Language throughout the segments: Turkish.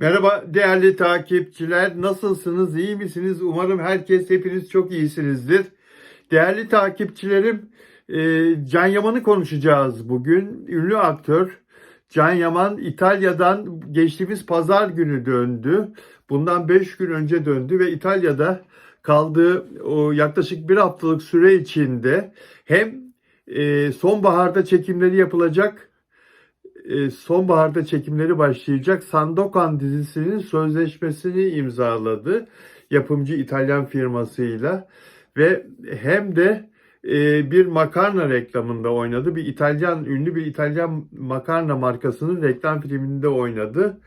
Merhaba değerli takipçiler. Nasılsınız? İyi misiniz? Umarım herkes hepiniz çok iyisinizdir. Değerli takipçilerim, e, Can Yaman'ı konuşacağız bugün. Ünlü aktör Can Yaman İtalya'dan geçtiğimiz pazar günü döndü. Bundan 5 gün önce döndü ve İtalya'da kaldığı o yaklaşık bir haftalık süre içinde hem e, sonbaharda çekimleri yapılacak sonbaharda çekimleri başlayacak Sandokan dizisinin sözleşmesini imzaladı yapımcı İtalyan firmasıyla ve hem de e, bir makarna reklamında oynadı. Bir İtalyan ünlü bir İtalyan makarna markasının reklam filminde oynadı.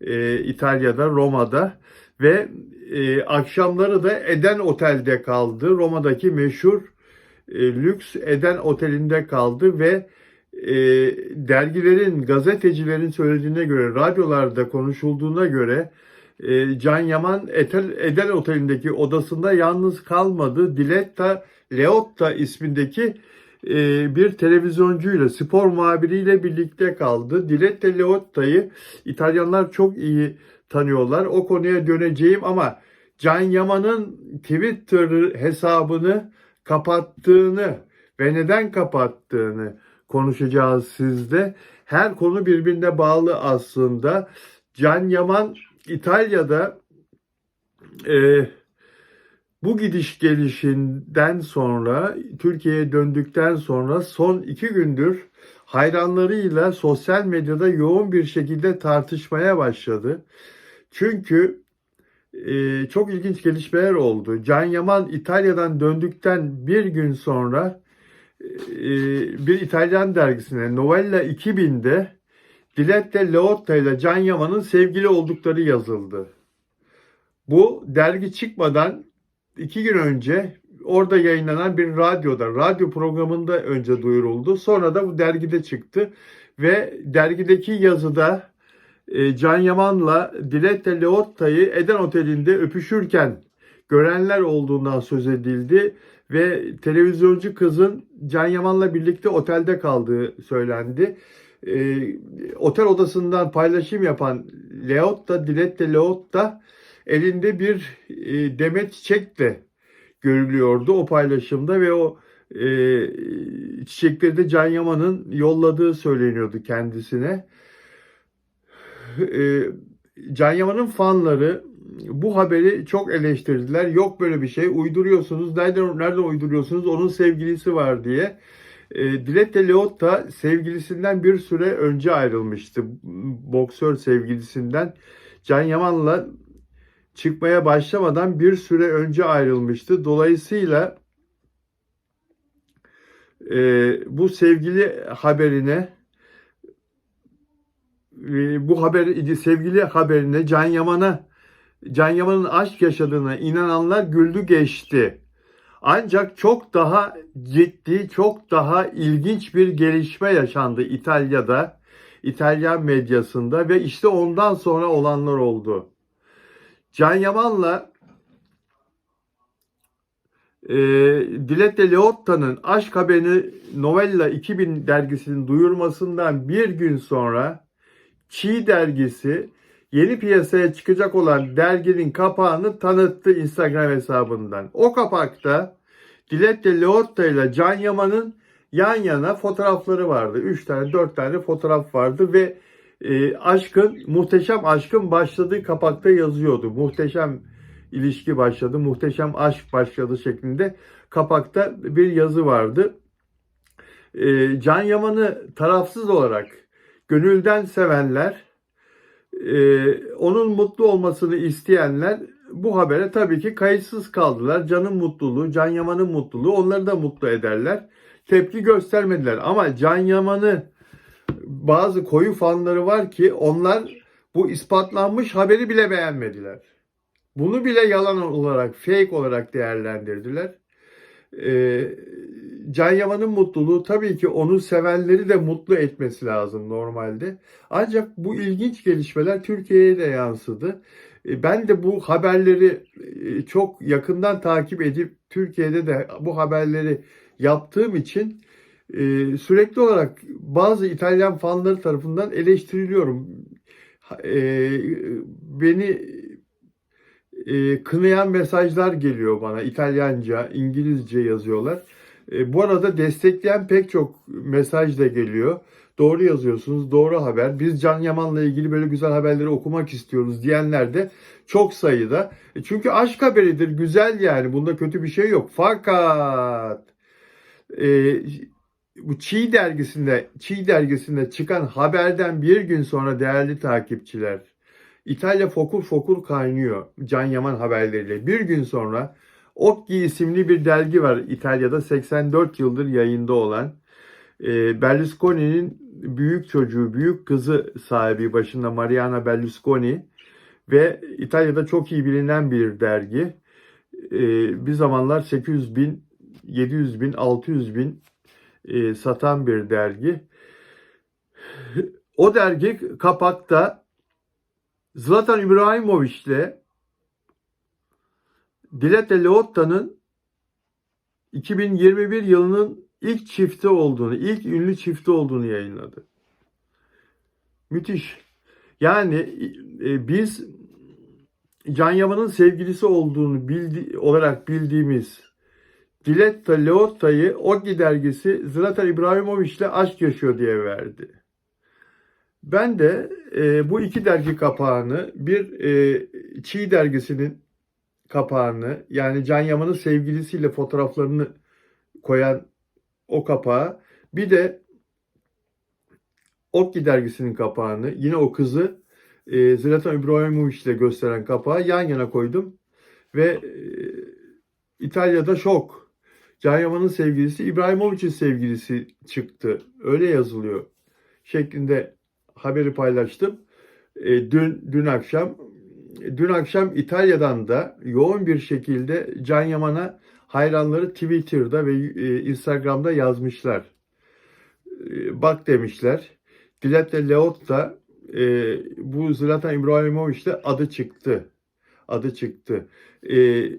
E, İtalya'da, Roma'da ve e, akşamları da Eden Otel'de kaldı. Roma'daki meşhur e, lüks Eden Otel'inde kaldı ve e, dergilerin, gazetecilerin söylediğine göre, radyolarda konuşulduğuna göre e, Can Yaman Etel, Eden Oteli'ndeki odasında yalnız kalmadı. Diletta Leotta ismindeki e, bir televizyoncuyla, spor muhabiriyle birlikte kaldı. Diletta Leotta'yı İtalyanlar çok iyi tanıyorlar. O konuya döneceğim ama Can Yaman'ın Twitter hesabını kapattığını ve neden kapattığını konuşacağız sizde. Her konu birbirine bağlı aslında. Can Yaman İtalya'da e, bu gidiş gelişinden sonra Türkiye'ye döndükten sonra son iki gündür hayranlarıyla sosyal medyada yoğun bir şekilde tartışmaya başladı. Çünkü e, çok ilginç gelişmeler oldu. Can Yaman İtalya'dan döndükten bir gün sonra bir İtalyan dergisine Novella 2000'de Diletta Leotta ile Can Yaman'ın sevgili oldukları yazıldı. Bu dergi çıkmadan iki gün önce orada yayınlanan bir radyoda, radyo programında önce duyuruldu. Sonra da bu dergide çıktı ve dergideki yazıda e, Can Yaman'la Diletta Leotta'yı Eden Oteli'nde öpüşürken görenler olduğundan söz edildi ve televizyoncu kızın Can Yaman'la birlikte otelde kaldığı söylendi. E, otel odasından paylaşım yapan Leotta, Diletta Leotta elinde bir e, demet çiçekle görülüyordu o paylaşımda ve o e, çiçekleri de Can Yaman'ın yolladığı söyleniyordu kendisine. E, Can Yaman'ın fanları bu haberi çok eleştirdiler. Yok böyle bir şey. Uyduruyorsunuz. Nereden, nereden uyduruyorsunuz? Onun sevgilisi var diye. E, Diletta Leotta sevgilisinden bir süre önce ayrılmıştı. Boksör sevgilisinden. Can Yaman'la çıkmaya başlamadan bir süre önce ayrılmıştı. Dolayısıyla e, bu sevgili haberine e, bu haber sevgili haberine Can Yaman'a Can Yaman'ın aşk yaşadığına inananlar güldü geçti. Ancak çok daha ciddi, çok daha ilginç bir gelişme yaşandı İtalya'da, İtalyan medyasında ve işte ondan sonra olanlar oldu. Can Yaman'la e, Diletta Leotta'nın aşk haberini Novella 2000 dergisinin duyurmasından bir gün sonra Çiğ dergisi yeni piyasaya çıkacak olan derginin kapağını tanıttı Instagram hesabından. O kapakta Diletta Leotta ile Can Yaman'ın yan yana fotoğrafları vardı. 3 tane 4 tane fotoğraf vardı ve e, aşkın muhteşem aşkın başladığı kapakta yazıyordu. Muhteşem ilişki başladı, muhteşem aşk başladı şeklinde kapakta bir yazı vardı. E, Can Yaman'ı tarafsız olarak gönülden sevenler ee, onun mutlu olmasını isteyenler bu habere tabii ki kayıtsız kaldılar. Can'ın mutluluğu, Can Yaman'ın mutluluğu onları da mutlu ederler. Tepki göstermediler ama Can Yaman'ı bazı koyu fanları var ki onlar bu ispatlanmış haberi bile beğenmediler. Bunu bile yalan olarak, fake olarak değerlendirdiler. Ee, Can Yaman'ın mutluluğu tabii ki onu sevenleri de mutlu etmesi lazım normalde. Ancak bu ilginç gelişmeler Türkiye'ye de yansıdı. E, Ben de bu haberleri e, çok yakından takip edip Türkiye'de de bu haberleri yaptığım için e, sürekli olarak bazı İtalyan fanları tarafından eleştiriliyorum. e, beni e, kınayan mesajlar geliyor bana. İtalyanca, İngilizce yazıyorlar. E, bu arada destekleyen pek çok mesaj da geliyor. Doğru yazıyorsunuz, doğru haber. Biz Can Yaman'la ilgili böyle güzel haberleri okumak istiyoruz diyenler de çok sayıda. E, çünkü aşk haberidir, güzel yani. Bunda kötü bir şey yok. Fakat e, bu Çiğ dergisinde, Çiğ dergisinde çıkan haberden bir gün sonra değerli takipçiler, İtalya fokur fokur kaynıyor Can Yaman haberleriyle. Bir gün sonra Okki isimli bir dergi var İtalya'da 84 yıldır yayında olan. E, Berlusconi'nin büyük çocuğu, büyük kızı sahibi başında Mariana Berlusconi ve İtalya'da çok iyi bilinen bir dergi. E, bir zamanlar 800 bin, 700 bin, 600 bin e, satan bir dergi. O dergi kapakta Zlatan İbrahimovic ile Diletta Leotta'nın 2021 yılının ilk çifti olduğunu, ilk ünlü çifti olduğunu yayınladı. Müthiş. Yani e, biz Can Yaman'ın sevgilisi olduğunu bildi, olarak bildiğimiz Diletta Leotta'yı Oggi dergisi Zlatan İbrahimovic ile aşk yaşıyor diye verdi. Ben de e, bu iki dergi kapağını bir e, Çiğ dergisinin kapağını yani Can Yaman'ın sevgilisiyle fotoğraflarını koyan o kapağı bir de Okki dergisinin kapağını yine o kızı e, Zlatan İbrahimovic ile gösteren kapağı yan yana koydum ve e, İtalya'da şok. Can Yaman'ın sevgilisi İbrahimovic'in sevgilisi çıktı. Öyle yazılıyor. Şeklinde haberi paylaştım. E, dün dün akşam dün akşam İtalya'dan da yoğun bir şekilde Can Yaman'a hayranları Twitter'da ve e, Instagram'da yazmışlar. E, bak demişler. Diletta Leotta e, bu Zlatan İbrahimovic'te adı çıktı. Adı çıktı. E,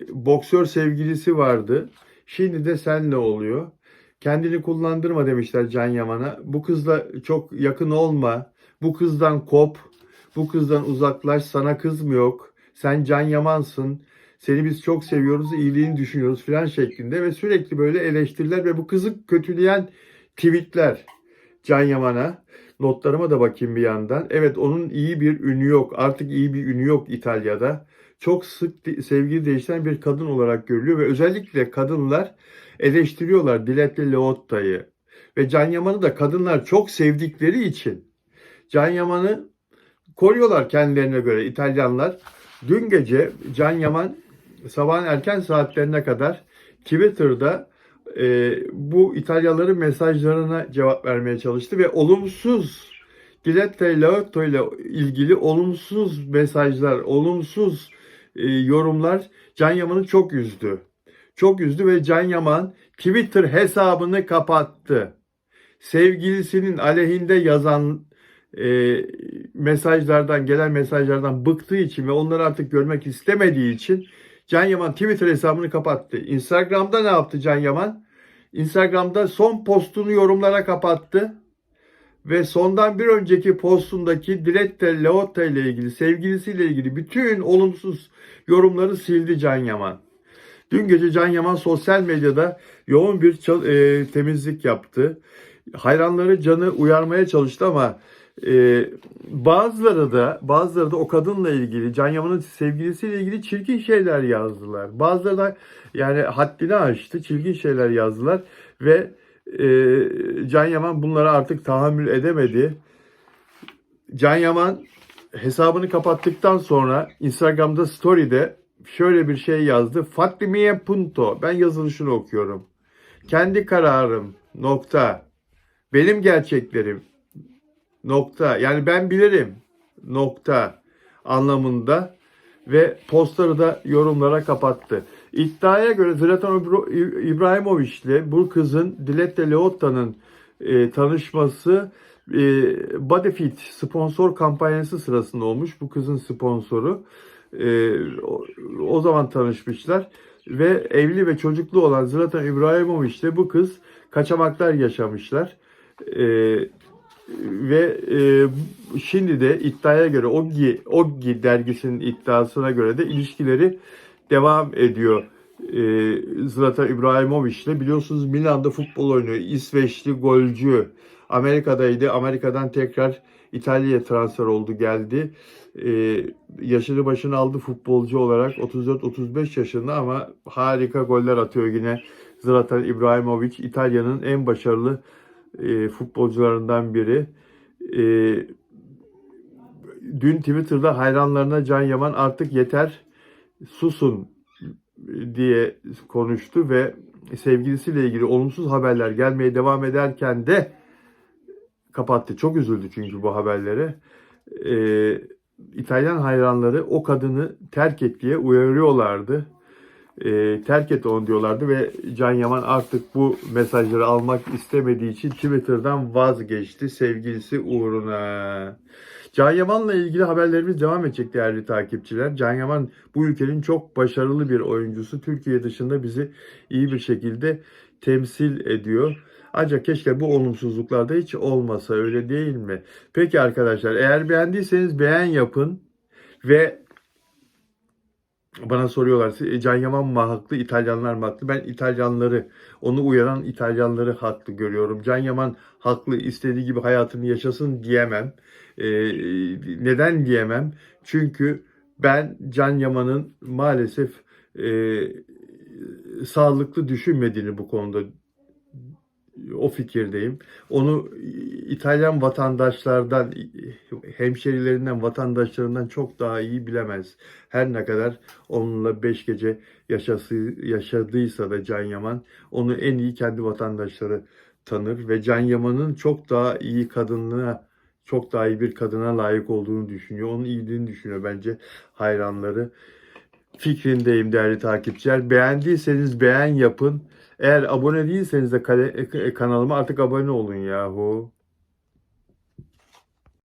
boksör sevgilisi vardı. Şimdi de sen ne oluyor? Kendini kullandırma demişler Can Yaman'a. Bu kızla çok yakın olma. Bu kızdan kop. Bu kızdan uzaklaş. Sana kız mı yok? Sen Can Yaman'sın. Seni biz çok seviyoruz, iyiliğini düşünüyoruz filan şeklinde ve sürekli böyle eleştiriler ve bu kızı kötüleyen tweetler Can Yaman'a. Notlarıma da bakayım bir yandan. Evet onun iyi bir ünü yok. Artık iyi bir ünü yok İtalya'da. Çok sık sevgili değiştiren bir kadın olarak görülüyor ve özellikle kadınlar eleştiriyorlar Diletta Leotta'yı. Ve Can Yaman'ı da kadınlar çok sevdikleri için Can Yaman'ı koruyorlar kendilerine göre İtalyanlar. Dün gece Can Yaman sabahın erken saatlerine kadar Twitter'da e, bu İtalyalıların mesajlarına cevap vermeye çalıştı ve olumsuz Diletta Leotto ile ilgili olumsuz mesajlar, olumsuz e, yorumlar Can Yaman'ı çok üzdü. Çok üzdü ve Can Yaman Twitter hesabını kapattı. Sevgilisinin aleyhinde yazan e, mesajlardan, gelen mesajlardan bıktığı için ve onları artık görmek istemediği için Can Yaman Twitter hesabını kapattı. Instagram'da ne yaptı Can Yaman? Instagram'da son postunu yorumlara kapattı. Ve sondan bir önceki postundaki Diletta Leotta ile ilgili, sevgilisiyle ilgili bütün olumsuz yorumları sildi Can Yaman. Dün gece Can Yaman sosyal medyada yoğun bir e, temizlik yaptı. Hayranları Can'ı uyarmaya çalıştı ama e, bazıları da bazıları da o kadınla ilgili, Can Yaman'ın sevgilisiyle ilgili çirkin şeyler yazdılar. Bazıları da yani haddini aştı, çirkin şeyler yazdılar ve e, Can Yaman bunlara artık tahammül edemedi. Can Yaman hesabını kapattıktan sonra Instagram'da story'de şöyle bir şey yazdı. Fatimiye punto. Ben yazılışını okuyorum. Kendi kararım. Nokta. Benim gerçeklerim. Nokta. Yani ben bilirim. Nokta. Anlamında ve postları da yorumlara kapattı. İddiaya göre Zlatan İbrahimovic ile bu kızın Diletta Leotta'nın e, tanışması e, Bodyfit sponsor kampanyası sırasında olmuş. Bu kızın sponsoru. E, o, o zaman tanışmışlar ve evli ve çocuklu olan Zlatan İbrahimovic ile bu kız kaçamaklar yaşamışlar. E, ve e, şimdi de iddiaya göre Oggi, Oggi dergisinin iddiasına göre de ilişkileri devam ediyor. E, Zlatan İbrahimovic ile biliyorsunuz Milan'da futbol oynuyor. İsveçli golcü. Amerika'daydı. Amerika'dan tekrar İtalya'ya transfer oldu geldi. E, yaşını başını aldı futbolcu olarak 34-35 yaşında ama harika goller atıyor yine. Zlatan İbrahimovic İtalya'nın en başarılı e, futbolcularından biri. E, dün Twitter'da hayranlarına Can Yaman artık yeter susun diye konuştu ve sevgilisiyle ilgili olumsuz haberler gelmeye devam ederken de kapattı. Çok üzüldü çünkü bu haberlere. E, İtalyan hayranları o kadını terk et diye uyarıyorlardı e, terk et onu diyorlardı ve Can Yaman artık bu mesajları almak istemediği için Twitter'dan vazgeçti sevgilisi uğruna. Can Yaman'la ilgili haberlerimiz devam edecek değerli takipçiler. Can Yaman bu ülkenin çok başarılı bir oyuncusu. Türkiye dışında bizi iyi bir şekilde temsil ediyor. Ancak keşke bu olumsuzluklarda hiç olmasa öyle değil mi? Peki arkadaşlar eğer beğendiyseniz beğen yapın ve bana soruyorlar "E, Can Yaman mı haklı, İtalyanlar mı haklı? Ben İtalyanları, onu uyaran İtalyanları haklı görüyorum. Can Yaman haklı, istediği gibi hayatını yaşasın diyemem. Ee, neden diyemem? Çünkü ben Can Yaman'ın maalesef e, sağlıklı düşünmediğini bu konuda o fikirdeyim. Onu İtalyan vatandaşlardan, hemşerilerinden, vatandaşlarından çok daha iyi bilemez. Her ne kadar onunla beş gece yaşası, yaşadıysa da Can Yaman, onu en iyi kendi vatandaşları tanır ve Can Yaman'ın çok daha iyi kadınlığa, çok daha iyi bir kadına layık olduğunu düşünüyor. Onun iyiliğini düşünüyor bence hayranları. Fikrindeyim değerli takipçiler. Beğendiyseniz beğen yapın. Eğer abone değilseniz de kale- kanalıma artık abone olun yahu.